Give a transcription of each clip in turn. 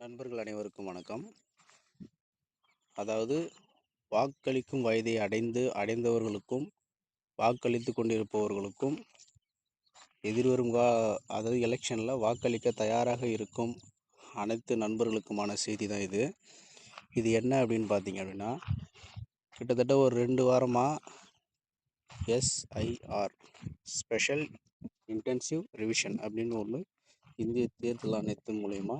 நண்பர்கள் அனைவருக்கும் வணக்கம். அதாவது வாக்களிக்கும் வயதை அடைந்து அடைந்தவர்களுக்கும் வாக்களித்து கொண்டிருப்பவர்களுக்கும் எதிர்வரும் கா அதாவது எலெக்ஷனில் வாக்களிக்க தயாராக இருக்கும் அனைத்து நண்பர்களுக்குமான செய்தி தான் இது. இது என்ன அப்படின்னு பார்த்தீங்க அப்படின்னா கிட்டத்தட்ட ஒரு ரெண்டு வாரமாக எஸ்ஐஆர் ஸ்பெஷல் இன்டென்சிவ் ரிவிஷன் அப்படின்னு ஒன்று இந்திய தேர்தல் ஆணையத்தின் மூலயமா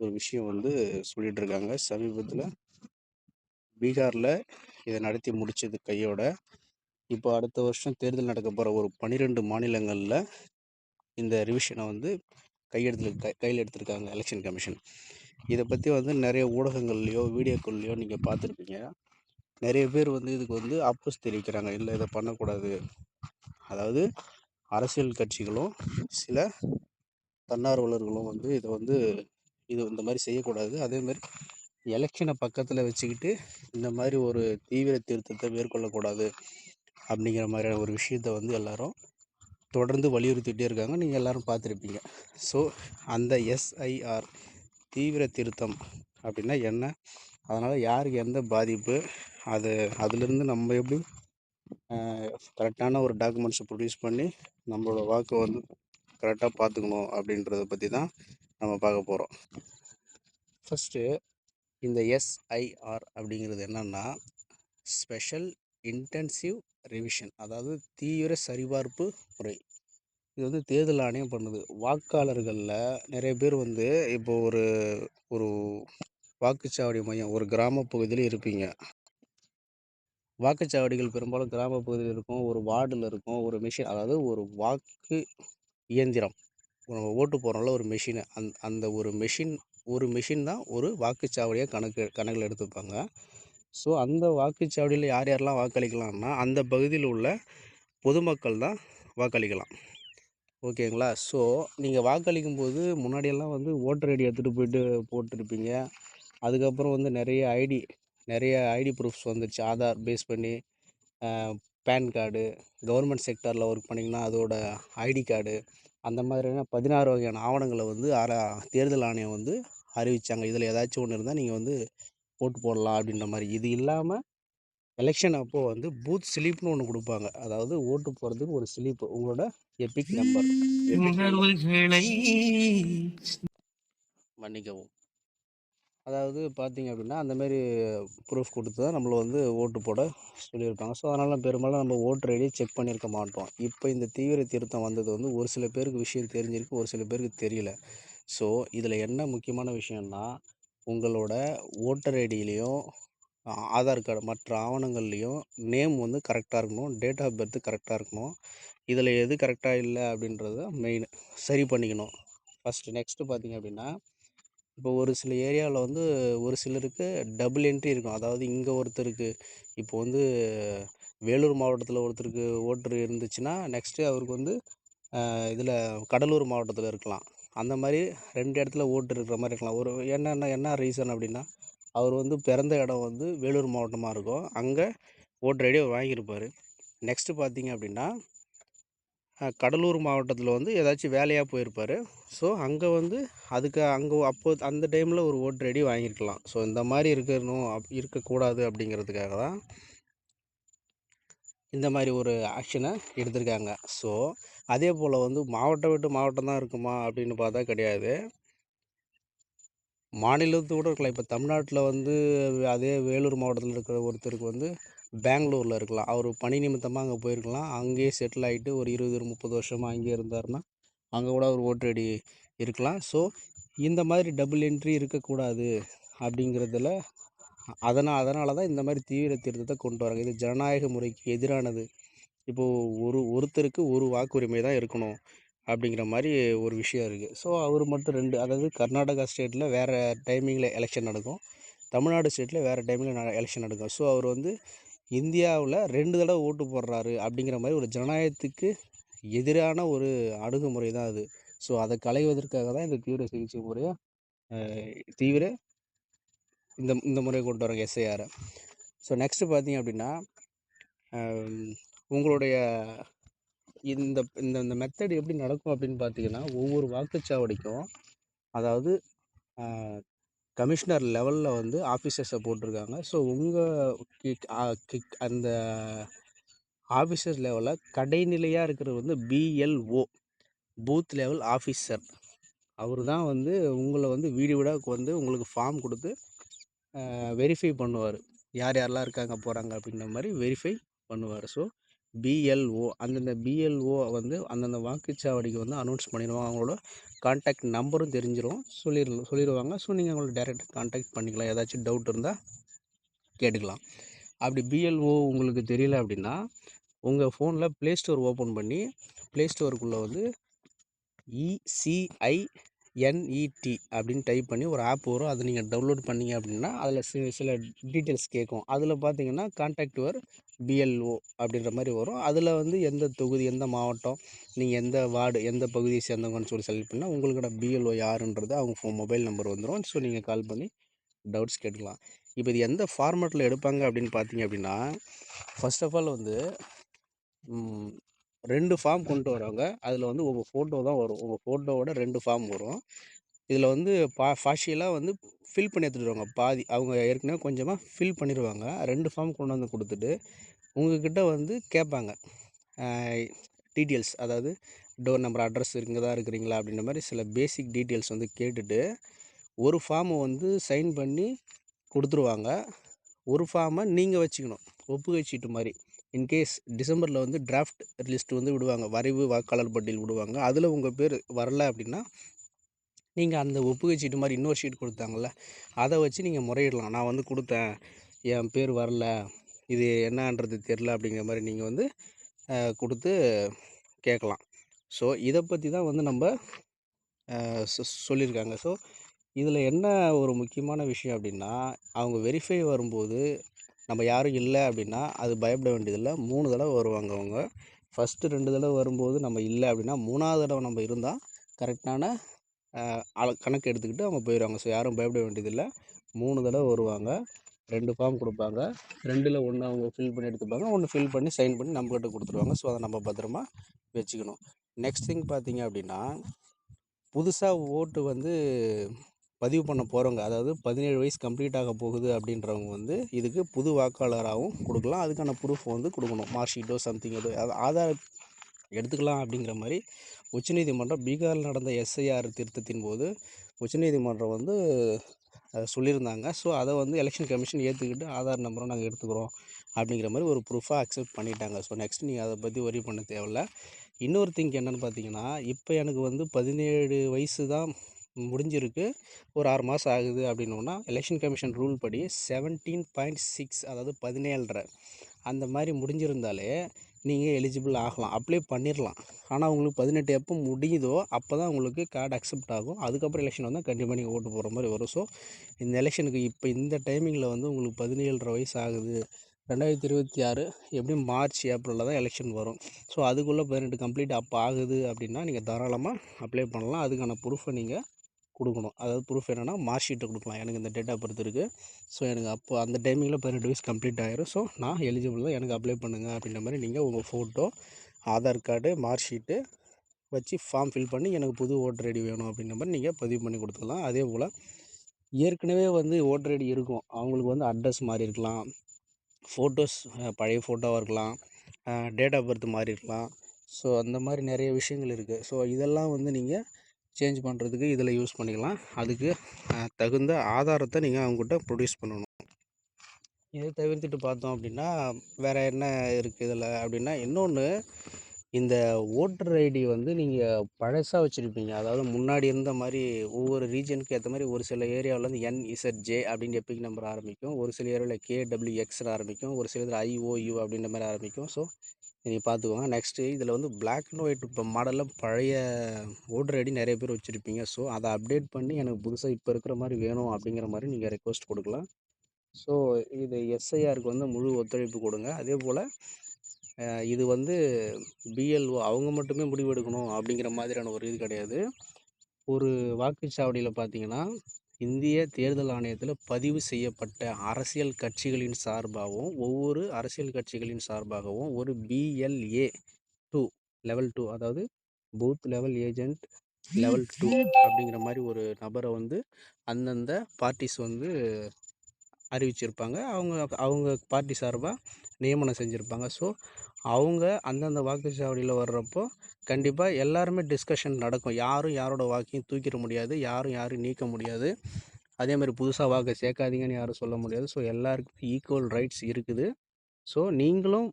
ஒரு விஷயம் வந்து சொல்லிட்டு இருக்காங்க சமீபத்தில் பீகாரில் இதை நடத்தி முடித்தது கையோட. இப்போ அடுத்த வருஷம் தேர்தல் நடக்க போகிற ஒரு பன்னிரெண்டு மாநிலங்களில் இந்த ரிவிஷனை வந்து கையெடுத்து கை கையில் எடுத்திருக்காங்க எலெக்ஷன் கமிஷன் இதை பற்றி வந்து நிறைய ஊடகங்கள்லையோ வீடியோக்கள்லையோ நீங்கள் பார்த்துருப்பீங்க. நிறைய பேர் வந்து இதுக்கு வந்து அப்போஸ் தெரிவிக்கிறாங்க. இல்லை இதை பண்ணக்கூடாது. அதாவது அரசியல் கட்சிகளும் சில தன்னார்வலர்களும் வந்து இதை வந்து இது இந்த மாதிரி செய்யக்கூடாது. அதே மாதிரி எலெக்ஷனை பக்கத்தில் வச்சுக்கிட்டு இந்த மாதிரி ஒரு தீவிர திருத்தத்தை மேற்கொள்ளக்கூடாது அப்படிங்கிற மாதிரியான ஒரு விஷயத்த வந்து எல்லாரும் தொடர்ந்து வலியுறுத்திகிட்டே இருக்காங்க. நீங்கள் எல்லோரும் பார்த்துருப்பீங்க. ஸோ அந்த எஸ்ஐஆர் தீவிர திருத்தம் அப்படின்னா என்ன? அதனால் யாருக்கு எந்த பாதிப்பு? அது அதுலேருந்து நம்ம எப்படி கரெக்டான ஒரு டாக்குமெண்ட்ஸை ப்ரொடியூஸ் பண்ணி நம்மளோட வாக்கை வந்து கரெக்டாக பார்த்துக்கணும் அப்படின்றத பற்றி தான் நம்ம பார்க்க போகிறோம் ஃபஸ்ட்டு இந்த எஸ்ஐஆர் அப்படிங்கிறது என்னென்னா ஸ்பெஷல் இன்டென்சிவ் ரிவிஷன் அதாவது தீவிர சரிபார்ப்பு முறை. இது வந்து தேர்தல் ஆணையம் பண்ணுது. வாக்காளர்களில் நிறைய பேர் வந்து இப்போ ஒரு ஒரு வாக்குச்சாவடி மையம் ஒரு கிராம பகுதியில் இருப்பீங்க. வாக்குச்சாவடிகள் பெரும்பாலும் கிராம பகுதியில் இருக்கும் ஒரு வார்டில் இருக்கும் ஒரு மிஷின் அதாவது ஒரு வாக்கு இயந்திரம். நம்ம ஓட்டு போடுறோம்ல ஒரு மிஷினு அந் அந்த ஒரு மிஷின் ஒரு மிஷின் தான் ஒரு வாக்குச்சாவடியாக கணக்கு கணக்கில் எடுத்துப்பாங்க. ஸோ அந்த வாக்குச்சாவடியில் யார் யாரெல்லாம் வாக்களிக்கலாம்னா அந்த பகுதியில் உள்ள பொதுமக்கள் தான் வாக்களிக்கலாம். ஓகேங்களா? ஸோ நீங்கள் வாக்களிக்கும் போது முன்னாடியெல்லாம் வந்து ஓட்டர் ஐடி எடுத்துகிட்டு போயிட்டு போட்டிருப்பீங்க. அதுக்கப்புறம் வந்து நிறைய ஐடி நிறைய ஐடி ப்ரூஃப்ஸ் வந்துருச்சு. ஆதார் பேஸ் பண்ணி பேன் கார்டு கவர்மெண்ட் செக்டாரில் ஒர்க் பண்ணிங்கன்னா அதோட ஐடி கார்டு அந்த மாதிரியான பதினாறு வகையான ஆவணங்களை வந்து அர தேர்தல் ஆணையம் வந்து அறிவித்தாங்க இதில் ஏதாச்சும் ஒன்று இருந்தால் நீங்கள் வந்து ஓட்டு போடலாம் அப்படின்ற மாதிரி. இது இல்லாமல் எலெக்ஷன் அப்போது வந்து பூத் ஸ்லிப்னு ஒன்று கொடுப்பாங்க. அதாவது ஓட்டு போடுறதுக்கு ஒரு ஸ்லிப் உங்களோட எபிக் நம்பர் மன்னிக்கவும். அதாவது பார்த்தீங்க அப்படின்னா அந்தமாரி ப்ரூஃப் கொடுத்து தான் நம்மளை வந்து ஓட்டு போட சொல்லியிருப்பாங்க ஸோ அதனால் பெரும்பாலும் நம்ம ஓட்டர் ஐடியை செக் பண்ணியிருக்க மாட்டோம். இப்போ இந்த தீவிர திருத்தம் வந்தது வந்து ஒரு சில பேருக்கு விஷயம் தெரிஞ்சிருக்கு ஒரு சில பேருக்கு தெரியல. ஸோ இதில் என்ன முக்கியமான விஷயம்னா உங்களோட ஓட்டர் ஐடியிலையும் ஆதார் கார்டு மற்ற ஆவணங்கள்லேயும் நேம் வந்து கரெக்டாக இருக்கணும் டேட் ஆஃப் பர்த்து கரெக்டாக இருக்கணும். இதில் எது கரெக்டாக இல்லை அப்படின்றத மெயின் சரி பண்ணிக்கணும். ஃபஸ்ட்டு நெக்ஸ்ட்டு பார்த்திங்க அப்படின்னா இப்போ ஒரு சில ஏரியாவில் வந்து ஒரு சிலருக்கு டபுள் என்ட்ரி இருக்கும். அதாவது இங்கே ஒருத்தருக்கு இப்போ வந்து வேலூர் மாவட்டத்தில் ஒருத்தருக்கு ஓட்டர் இருந்துச்சுன்னா நெக்ஸ்ட்டு அவருக்கு வந்து இதில் கடலூர் மாவட்டத்தில் இருக்கலாம். அந்த மாதிரி ரெண்டு இடத்துல ஓட்டு இருக்கிற மாதிரி இருக்கலாம். ஒரு என்னென்ன என்ன ரீசன் அப்படின்னா அவர் வந்து பிறந்த இடம் வந்து வேலூர் மாவட்டமாக இருக்கும். அங்கே ஓட்டர் ஐடி வாங்கியிருப்பார். நெக்ஸ்ட்டு பார்த்தீங்க அப்படின்னா கடலூர் மாவட்டத்தில் வந்து ஏதாச்சும் வேலையாக போயிருப்பார். ஸோ அங்கே வந்து அதுக்கு அங்கே அப்போ அந்த டைமில் ஒரு ஓட்டர் ஐடி வாங்கியிருக்கலாம் ஸோ இந்த மாதிரி இருக்கணும் அப் இருக்கக்கூடாது அப்படிங்கிறதுக்காக தான் இந்த மாதிரி ஒரு ஆக்ஷனை எடுத்திருக்காங்க. ஸோ அதே போல் வந்து மாவட்டம் விட்டு மாவட்டம் தான் இருக்குமா அப்படின்னு பார்த்தா கிடையாது. மாநிலத்தோடு இருக்கலாம் இப்போ தமிழ்நாட்டில் வந்து அதே வேலூர் மாவட்டத்தில் இருக்கிற ஒருத்தருக்கு வந்து பெங்களூரில் இருக்கலாம். அவர் பணி நிமித்தமாக அங்கே போயிருக்கலாம். அங்கேயே செட்டில் ஆகிட்டு ஒரு இருபது முப்பது வருஷமாக அங்கேயே இருந்தாருன்னா அங்கே கூட அவர் ஓட்டர் இருக்கலாம். ஸோ இந்த மாதிரி டபுள் என்ட்ரி இருக்கக்கூடாது அப்படிங்கிறதுல அதனால் அதனால தான் இந்த மாதிரி தீவிர திருத்தத்தை கொண்டு வராங்க. இது ஜனநாயக முறைக்கு எதிரானது. இப்போது ஒரு ஒருத்தருக்கு ஒரு வாக்குரிமை தான் இருக்கணும் அப்படிங்கிற மாதிரி ஒரு விஷயம் இருக்குது ஸோ அவர் மட்டும் ரெண்டு அதாவது கர்நாடகா ஸ்டேட்டில் வேறு டைமிங்கில் எலெக்ஷன் நடக்கும். தமிழ்நாடு ஸ்டேட்டில் வேறு டைமில் எலெக்ஷன் நடக்கும். ஸோ அவர் வந்து இந்தியாவில் ரெண்டு தடவை ஓட்டு போடுறாரு அப்படிங்கிற மாதிரி ஒரு ஜனநாயகத்துக்கு எதிரான ஒரு அணுகுமுறை தான் அது. ஸோ அதை களைவதற்காக தான் இந்த தீவிர சிகிச்சை முறையை தீவிர இந்த இந்த முறையை கொண்டு வராங்க எஸ்ஐஆரை ஸோ நெக்ஸ்ட்டு பார்த்தீங்க அப்படின்னா உங்களுடைய இந்த இந்த இந்த மெத்தட் எப்படி நடக்கும் அப்படின்னு பார்த்தீங்கன்னா ஒவ்வொரு வாக்குச்சாவடிக்கும் அதாவது கமிஷனர் லெவலில் வந்து ஆஃபீஸர்ஸை போட்டிருக்காங்க. ஸோ உங்கள் அந்த ஆஃபீஸர்ஸ் லெவலில் கடைநிலையாக இருக்கிறது வந்து பிஎல்ஓ பூத் லெவல் ஆஃபீஸர். அவர் தான் வந்து உங்களை வந்து வீடு வீடாக வந்து உங்களுக்கு ஃபார்ம் கொடுத்து வெரிஃபை பண்ணுவார். யார் யாரெல்லாம் இருக்காங்க போகிறாங்க அப்படின்ற மாதிரி வெரிஃபை பண்ணுவார். ஸோ பிஎல்ஓ அந்தந்த பிஎல்ஓ வந்து அந்தந்த வாக்குச்சாவடிக்கு வந்து அனௌன்ஸ் பண்ணிடுவாங்க. அவங்களோட கான்டாக்ட் நம்பரும் தெரிஞ்சிடும் சொல்லிடு சொல்லிடுவாங்க ஸோ நீங்கள் அவங்கள டேரெக்டாக கான்டாக்ட் பண்ணிக்கலாம். ஏதாச்சும் டவுட் இருந்தால் கேட்டுக்கலாம். அப்படி பிஎல்ஓ உங்களுக்கு தெரியல அப்படின்னா உங்கள் ஃபோனில் ப்ளே ஸ்டோர் ஓப்பன் பண்ணி ப்ளே ஸ்டோருக்குள்ளே வந்து இசிஐ என்இடி அப்படின்னு டைப் பண்ணி ஒரு ஆப் வரும். அதை நீங்கள் டவுன்லோட் பண்ணீங்க அப்படின்னா அதில் சில சில டீட்டெயில்ஸ் கேட்கும். அதில் பார்த்தீங்கன்னா கான்டாக்ட் யுவர் பிஎல்ஓ அப்படின்ற மாதிரி வரும். அதில் வந்து எந்த தொகுதி எந்த மாவட்டம் நீங்கள் எந்த வார்டு எந்த பகுதியை சேர்ந்தவங்கன்னு சொல்லி செலக்ட் பண்ணால் உங்களோட பிஎல்ஓ யாருன்றது அவங்க ஃபோ மொபைல் நம்பர் வந்துடும் ஸோ நீங்கள் கால் பண்ணி டவுட்ஸ் கேட்டுக்கலாம். இப்போ இது எந்த ஃபார்மேட்டில் எடுப்பாங்க அப்படின்னு பார்த்தீங்க அப்படின்னா ஃபர்ஸ்ட் ஆஃப் ஆல் வந்து ரெண்டு ஃபார்ம் கொண்டு வராங்க அதில் வந்து உங்கள் ஃபோட்டோ தான் வரும். உங்கள் ஃபோட்டோவோட ரெண்டு ஃபார்ம் வரும். இதில் வந்து பா ஃபாஷியலாக வந்து ஃபில் பண்ணி எடுத்துகிட்டு வருவாங்க. பாதி அவங்க ஏற்கனவே கொஞ்சமாக ஃபில் பண்ணிடுவாங்க ரெண்டு ஃபார்ம் கொண்டு வந்து கொடுத்துட்டு உங்ககிட்ட வந்து கேட்பாங்க. டீட்டெயில்ஸ். அதாவது டோர் நம்பர் அட்ரஸ் இங்கே தான் இருக்கிறீங்களா? அப்படின்ற மாதிரி சில பேசிக் டீட்டெயில்ஸ் வந்து கேட்டுட்டு ஒரு ஃபார்மை வந்து சைன் பண்ணி கொடுத்துருவாங்க. ஒரு ஃபார்மை நீங்கள் வச்சுக்கணும். ஒப்புகை சீட்டு மாதிரி இன்கேஸ் டிசம்பரில் வந்து டிராஃப்ட் லிஸ்ட் வந்து விடுவாங்க. வரைவு வாக்காளர் பட்டியல் விடுவாங்க. அதில் உங்கள் பேர் வரல அப்படின்னா நீங்கள் அந்த ஒப்புகை சீட்டு மாதிரி இன்னொரு ஷீட் கொடுத்தாங்கள்ல அதை வச்சு நீங்கள் முறையிடலாம். நான் வந்து கொடுத்தேன். என் பேர் வரல. இது என்னன்றது தெரில அப்படிங்கிற மாதிரி நீங்கள் வந்து கொடுத்து கேட்கலாம் ஸோ இதை பற்றி தான் வந்து நம்ம சொல்லியிருக்காங்க ஸோ இதில் என்ன ஒரு முக்கியமான விஷயம் அப்படின்னா அவங்க வெரிஃபை வரும்போது நம்ம யாரும் இல்லை அப்படின்னா அது பயப்பட வேண்டியதில்லை. மூணு தடவை வருவாங்க அவங்க. ஃபஸ்ட்டு ரெண்டு தடவை வரும்போது நம்ம இல்லை அப்படின்னா மூணாவது தடவை நம்ம இருந்தால் கரெக்டான அள கணக்கு எடுத்துக்கிட்டு அவங்க போயிடுவாங்க ஸோ யாரும் பயப்பட வேண்டியதில்லை. மூணு தடவை வருவாங்க. ரெண்டு ஃபார்ம் கொடுப்பாங்க. ரெண்டில் ஒன்று அவங்க ஃபில் பண்ணி எடுத்துப்பாங்க. ஒன்று ஃபில் பண்ணி சைன் பண்ணி நம்மக்கிட்ட கொடுத்துருவாங்க. ஸோ அதை நம்ம பத்திரமா வச்சுக்கணும். நெக்ஸ்ட் திங் பார்த்தீங்க அப்படின்னா புதுசாக ஓட்டு வந்து பதிவு பண்ண போகிறவங்க அதாவது பதினேழு வயசு கம்ப்ளீட் ஆக போகுது அப்படின்றவங்க வந்து இதுக்கு புது வாக்காளராகவும் கொடுக்கலாம். அதுக்கான ப்ரூஃப் வந்து கொடுக்கணும். மார்க் ஷீட்டோ சம்திங் ஏதோ ஆதார் எடுத்துக்கலாம் அப்படிங்கிற மாதிரி உச்சநீதிமன்றம் பீகாரில் நடந்த எஸ்ஐஆர் திருத்தத்தின் போது உச்சநீதிமன்றம் வந்து சொல்லியிருந்தாங்க. ஸோ அதை வந்து எலெக்ஷன் கமிஷன் ஏற்றுக்கிட்டு ஆதார் நம்பரும் நாங்கள் எடுத்துக்கிறோம் அப்படிங்கிற மாதிரி ஒரு ப்ரூஃபாக அக்செப்ட் பண்ணிட்டாங்க. ஸோ நெக்ஸ்ட் நீங்கள் அதை பற்றி ஒரி பண்ண தேவையில்ல. இன்னொரு திங்க் என்னென்னு பார்த்தீங்கன்னா இப்போ எனக்கு வந்து பதினேழு வயசு தான் முடிஞ்சிருக்கு. ஒரு ஆறு மாதம் ஆகுது அப்படின்னோன்னா எலெக்ஷன் கமிஷன் ரூல் படி செவன்டீன் பாயிண்ட் சிக்ஸ் அதாவது பதினேழரை அந்த மாதிரி முடிஞ்சிருந்தாலே நீங்கள் எலிஜிபிள் ஆகலாம். அப்ளை பண்ணிடலாம் ஆனால் உங்களுக்கு பதினெட்டு எப்போ முடியுதோ அப்போ தான் உங்களுக்கு கார்டு அக்செப்ட் ஆகும். அதுக்கப்புறம் எலெக்ஷன் வந்தால் கண்டிப்பாக நீங்கள் ஓட்டு போகிற மாதிரி வரும். ஸோ இந்த எலெக்ஷனுக்கு இப்போ இந்த டைமிங்கில் வந்து உங்களுக்கு பதினேழரை வயசு ஆகுது. ரெண்டாயிரத்தி இருபத்தி ஆறு எப்படியும் மார்ச் ஏப்ரலில் தான் எலெக்ஷன் வரும். ஸோ அதுக்குள்ளே பதினெட்டு கம்ப்ளீட் அப்போ ஆகுது அப்படின்னா நீங்கள் தாராளமாக அப்ளை பண்ணலாம். அதுக்கான ப்ரூஃபை நீங்கள் கொடுக்கணும். அதாவது ப்ரூஃப் என்னென்னா மார்க் ஷீட்டை கொடுக்கலாம். எனக்கு இந்த டேட் ஆஃப் பர்த் இருக்குது ஸோ எனக்கு அப்போ அந்த டைமிங்கில் பதினெட்டு வயசு கம்ப்ளீட் ஆகிரும் ஸோ நான் எலிஜிபிள் தான் எனக்கு அப்ளை பண்ணுங்கள் அப்படின்ற மாதிரி நீங்கள் உங்கள் photo Aadhaar card mark sheet வச்சு ஃபார்ம் ஃபில் பண்ணி எனக்கு புது ஓட்டர் ஐடி வேணும் அப்படின்ற மாதிரி நீங்கள் பதிவு பண்ணி கொடுத்துக்கலாம். அதே போல் ஏற்கனவே வந்து ஓட்டர் ஐடி இருக்கும். அவங்களுக்கு வந்து அட்ரஸ் மாறி இருக்கலாம். ஃபோட்டோஸ் பழைய ஃபோட்டோவாக இருக்கலாம். டேட் ஆஃப் பர்த் மாறி இருக்கலாம். ஸோ அந்த மாதிரி நிறைய விஷயங்கள் இருக்குது ஸோ இதெல்லாம் வந்து நீங்கள் சேஞ்ச் பண்ணுறதுக்கு இதில் யூஸ் பண்ணிக்கலாம். அதுக்கு தகுந்த ஆதாரத்தை நீங்கள் அவங்ககிட்ட ப்ரொடியூஸ் பண்ணணும். இதை தவிர்த்துட்டு பார்த்தோம் அப்படின்னா வேறு என்ன இருக்குது இதில் அப்படின்னா இன்னொன்று இந்த ஓட்டர் ஐடி வந்து நீங்கள் பழசாக வச்சுருப்பீங்க. அதாவது முன்னாடி இருந்த மாதிரி ஒவ்வொரு ரீஜனுக்கு ஏற்ற மாதிரி ஒரு சில ஏரியாவில் வந்து என்இசட்ஜே அப்படின்னு எப்பிக் நம்பர் ஆரம்பிக்கும். ஒரு சில ஏரியாவில் கேடபிள்யூ எக்ஸ்னு ஆரம்பிக்கும். ஒரு சில இதில் ஐஓயு அப்படின்ற மாதிரி ஆரம்பிக்கும். ஸோ நீங்கள் பார்த்துக்கோங்க. நெக்ஸ்ட்டு இதில் வந்து பிளாக் அண்ட் ஒயிட் இப்போ மாடலில் பழைய ஓட்டர் ஐடி நிறைய பேர் வச்சுருப்பீங்க. ஸோ அதை அப்டேட் பண்ணி எனக்கு புதுசாக இப்போ இருக்கிற மாதிரி வேணும் அப்படிங்கிற மாதிரி நீங்கள் ரெக்வஸ்ட் கொடுக்கலாம். ஸோ இது எஸ்ஐஆருக்கு வந்து முழு ஒத்துழைப்பு கொடுங்க. அதே போல் இது வந்து பிஎல்ஓ அவங்க மட்டுமே முடிவெடுக்கணும் அப்படிங்கிற மாதிரியான ஒரு இது கிடையாது. ஒரு வாக்குச்சாவடியில் பார்த்தீங்கன்னா இந்திய தேர்தல் ஆணையத்தில் பதிவு செய்யப்பட்ட அரசியல் கட்சிகளின் சார்பாகவும் ஒவ்வொரு அரசியல் கட்சிகளின் சார்பாகவும் ஒரு பிஎல்ஏ டூ லெவல் டூ அதாவது booth level agent level two அப்படிங்கிற மாதிரி ஒரு நபரை வந்து அந்தந்த பார்ட்டிஸ் வந்து அறிவிச்சிருப்பாங்க. அவங்க அவங்க பார்ட்டி சார்பாக நியமனம் செஞ்சுருப்பாங்க. ஸோ அவங்க அந்தந்த வாக்குச்சாவடியில் வர்றப்போ கண்டிப்பாக எல்லாருமே டிஸ்கஷன் நடக்கும். யாரும் யாரோட வாக்கையும் தூக்கிட முடியாது. யாரும் யாரும் நீக்க முடியாது. அதே மாதிரி புதுசாக வாக்கை சேர்க்காதீங்கன்னு யாரும் சொல்ல முடியாது. ஸோ எல்லாருக்கும் ஈக்குவல் ரைட்ஸ் இருக்குது. ஸோ நீங்களும்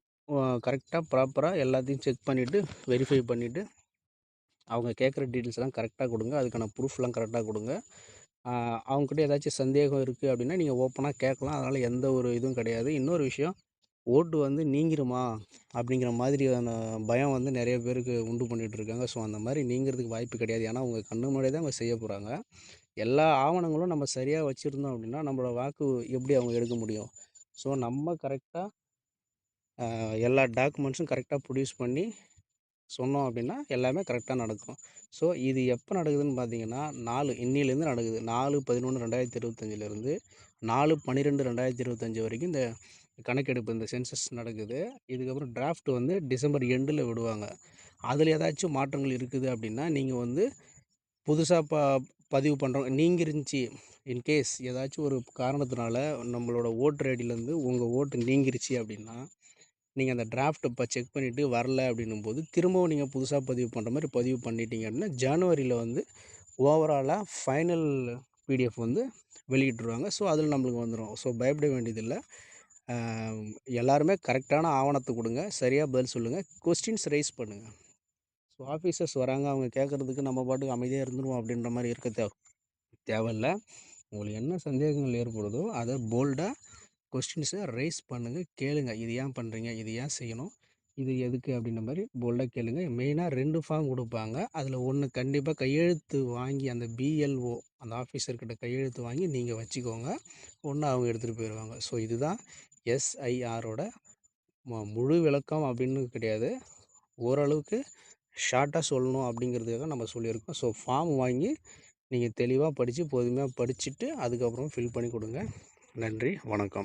கரெக்டாக ப்ராப்பராக எல்லாத்தையும் செக் பண்ணிவிட்டு வெரிஃபை பண்ணிவிட்டு அவங்க கேட்குற டீட்டெயில்ஸ்லாம் கரெக்டாக கொடுங்க. அதுக்கான ப்ரூஃப்லாம் கரெக்டாக கொடுங்க. அவங்ககிட்ட ஏதாச்சும் சந்தேகம் இருக்குது அப்படின்னா நீங்கள் ஓப்பனாக கேட்கலாம். அதனால் எந்த ஒரு இதுவும் கிடையாது. இன்னொரு விஷயம் ஓட்டு வந்து நீங்கிருமா? அப்படிங்கிற மாதிரியான பயம் வந்து நிறைய பேருக்கு உண்டு பண்ணிகிட்டு இருக்காங்க. ஸோ அந்த மாதிரி நீங்கிறதுக்கு வாய்ப்பு கிடையாது. ஏன்னா அவங்க கண்ணு முன்னாடி தான் அவங்க செய்ய போகிறாங்க எல்லா ஆவணங்களும் நம்ம சரியாக வச்சுருந்தோம் அப்படின்னா நம்மளோட வாக்கு எப்படி அவங்க எடுக்க முடியும்? ஸோ நம்ம கரெக்டாக எல்லா டாக்குமெண்ட்ஸும் கரெக்டாக ப்ரொடியூஸ் பண்ணி சொன்னோம் அப்படின்னா எல்லாமே கரெக்டாக நடக்கும். ஸோ இது எப்போ நடக்குதுன்னு பார்த்தீங்கன்னா நாலு இன்னிலேருந்து நடக்குது. நாலு பதினொன்று ரெண்டாயிரத்தி இருபத்தஞ்சிலேருந்து நாலு பன்னிரெண்டு ரெண்டாயிரத்தி இருபத்தஞ்சி வரைக்கும் இந்த கணக்கெடுப்பு இந்த சென்சஸ் நடக்குது. இதுக்கப்புறம் டிராஃப்ட் வந்து டிசம்பர் எண்டில் விடுவாங்க. அதில் ஏதாச்சும் மாற்றங்கள் இருக்குது அப்படின்னா நீங்கள் வந்து புதுசாக ப பதிவு பண்ணுறோம் நீங்கள் இருந்துச்சு இன்கேஸ் ஏதாச்சும் ஒரு காரணத்தினால நம்மளோட ஓட்டர் ஐடியிலேருந்து உங்கள் ஓட்டு நீங்கிருச்சு அப்படின்னா நீங்கள் அந்த டிராஃப்ட் இப்போ செக் பண்ணிவிட்டு வரல அப்படின்னும் போது திரும்பவும் நீங்கள் புதுசாக பதிவு பண்ணுற மாதிரி பதிவு பண்ணிட்டீங்க அப்படின்னா ஜனவரியில் வந்து ஓவராலாக ஃபைனல் பிடிஎஃப் வந்து வெளியிட்டுருவாங்க. ஸோ அதில் நம்மளுக்கு வந்துடும் ஸோ பயப்பட வேண்டியதில்லை. எல்லாருமே கரெக்டான ஆவணத்தை கொடுங்க. சரியாக பதில் சொல்லுங்கள் கொஸ்டின்ஸ் ரைஸ் பண்ணுங்கள் ஸோ ஆஃபீஸர்ஸ் வராங்க. அவங்க கேட்குறதுக்கு நம்ம பாட்டுக்கு அமைதியாக இருந்துருவோம் அப்படின்ற மாதிரி இருக்க தேவை தேவையில்லை. உங்களுக்கு என்ன சந்தேகங்கள் ஏற்படுதோ அதை போல்டாக கொஸ்டின்ஸை ரைஸ் பண்ணுங்கள் கேளுங்க. இது ஏன் பண்ணுறீங்க இது ஏன் செய்யணும்? இது எதுக்கு? அப்படின்ற மாதிரி போல்டாக கேளுங்க. மெயினாக ரெண்டு ஃபார்ம் கொடுப்பாங்க. அதில் ஒன்று கண்டிப்பாக கையெழுத்து வாங்கி அந்த பிஎல்ஓ அந்த ஆஃபீஸர்கிட்ட கையெழுத்து வாங்கி நீங்கள் வச்சுக்கோங்க. ஒன்று அவங்க எடுத்துகிட்டு போயிடுவாங்க ஸோ இதுதான் எஸ்ஐஆரோட முழு விளக்கம் அப்படின்னு கிடையாது. ஓரளவுக்கு ஷார்ட்டாக சொல்லணும் அப்படிங்கிறதுக்காக நம்ம சொல்லியிருக்கோம். ஸோ ஃபார்ம் வாங்கி நீங்கள் தெளிவாக படித்து பொறுமையாக படிச்சுட்டு அதுக்கப்புறம் ஃபில் பண்ணி கொடுங்க. நன்றி வணக்கம்.